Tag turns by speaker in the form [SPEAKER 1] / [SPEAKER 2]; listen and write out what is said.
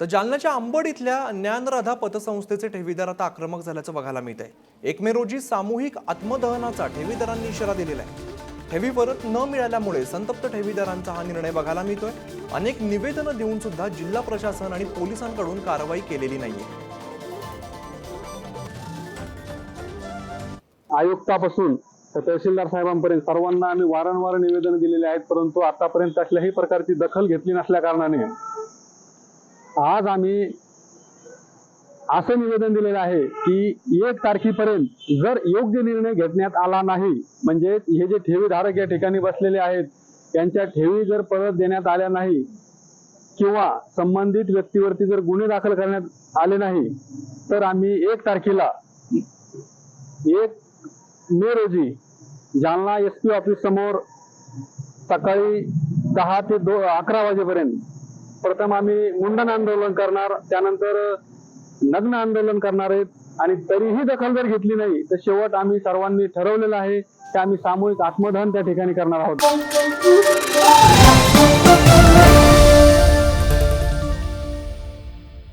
[SPEAKER 1] तर जालन्याच्या अंबड इथल्या ज्ञानराधा पतसंस्थेचे ठेवीदार आता आक्रमक झाल्याचं बघायला मिळत आहे एक मे रोजी सामूहिक आत्मदहनाचा ठेवीदारांनी इशारा दिलेला आहे. ठेवी परत न मिळाल्यामुळे संतप्त ठेवीदारांचा हा निर्णय बघायला मिळतोय. अनेक निवेदनं देऊन सुद्धा जिल्हा प्रशासन आणि पोलिसांकडून कारवाई केलेली नाहीये.
[SPEAKER 2] आयुक्तापासून तर तहसीलदार साहेबांपर्यंत सर्वांना आम्ही वारंवार निवेदन दिलेले आहेत परंतु आतापर्यंत कसल्याही प्रकारची दखल घेतली नसल्या कारणाने आज आम्ही असं निवेदन दिलेलं आहे की एक तारखेपर्यंत जर योग्य निर्णय घेतण्यात आला नाही म्हणजे हे जे ठेवीधारक या ठिकाणी बसलेले आहेत त्यांच्या ठेवी जर परत देण्यात आल्या नाही किंवा संबंधित व्यक्तीवरती जर गुन्हे दाखल करण्यात आले नाही तर आम्ही एक तारखेला एक मे रोजी जालना एस पी ऑफिस समोर सकाळी दहा ते दो अकरा वाजेपर्यंत प्रथम आम्ही मुंडन आंदोलन करणार त्यानंतर नग्न आंदोलन करणार आहेत. आणि तरीही दखल जर घेतली नाही तर शेवट आम्ही सर्वांनी ठरवलेलं आहे की आम्ही सामूहिक आत्मदहन त्या ठिकाणी करणार आहोत.